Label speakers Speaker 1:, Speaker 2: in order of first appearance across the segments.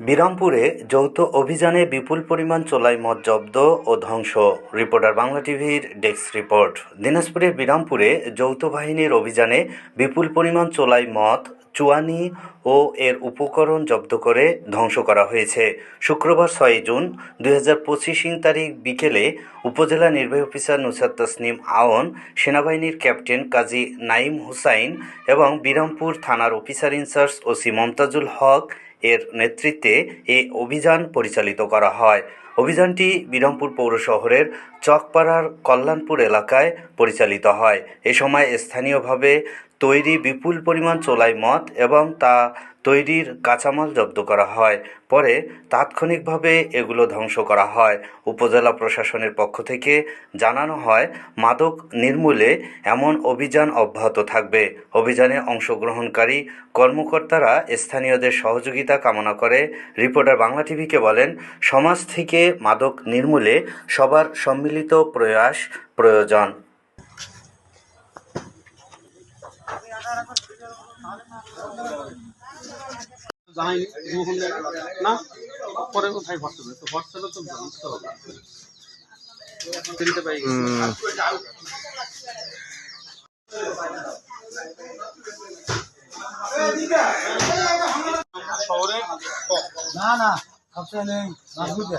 Speaker 1: বিরামপুরে যৌথ অভিযানে বিপুল পরিমাণ চোলাই মদ জব্দ ও ধ্বংস। রিপোর্টার বাংলা টিভির ডেস্ক রিপোর্ট। দিনাজপুরের বিরামপুরে যৌথ বাহিনীর অভিযানে বিপুল পরিমাণ চোলাই মদ চুয়ানি ও এর উপকরণ জব্দ করে ধ্বংস করা হয়েছে। শুক্রবার ছয় জুন দুই হাজার পঁচিশ তারিখ বিকেলে উপজেলা নির্বাহী অফিসার নুসরাত তসনিম আওন, সেনাবাহিনীর ক্যাপ্টেন কাজী নাইম হুসাইন এবং বিরামপুর থানার officer in-charge OC Momtazul Haque এর নেতৃত্বে এ অভিযান পরিচালিত করা হয়। অভিযানটি বিরামপুর পৌর শহরের চকপাড়ার কল্যাণপুর এলাকায় পরিচালিত হয়। এ সময় স্থানীয়ভাবে তৈরি বিপুল পরিমাণ চোলাই মদ এবং তা তৈরির কাঁচামাল জব্দ করা হয়। পরে তাৎক্ষণিকভাবে এগুলো ধ্বংস করা হয়। উপজেলা প্রশাসনের পক্ষ থেকে জানানো হয়, মাদক নির্মূলে এমন অভিযান অব্যাহত থাকবে। অভিযানে অংশগ্রহণকারী কর্মকর্তারা স্থানীয়দের সহযোগিতা কামনা করে। রিপোর্টার বাংলা টিভিকে বলেন, সমাজ থেকে মাদক নির্মূলে সবার সম্মিলিত প্রয়াস প্রয়োজন।
Speaker 2: জানাই না পরে কোথায় হোয়াটসঅ্যাপে তো হোয়াটসঅ্যাপে তো বুঝতে হবে। চিনতে শহরে
Speaker 3: না না সবচেয়ে নেই রাজপুতে।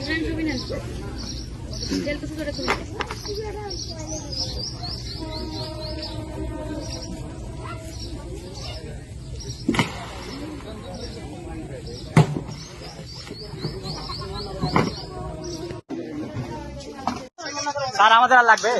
Speaker 4: Jangan ruminan. Jangan kesel ada tulis.
Speaker 3: Sir আমাদের আর লাগবে?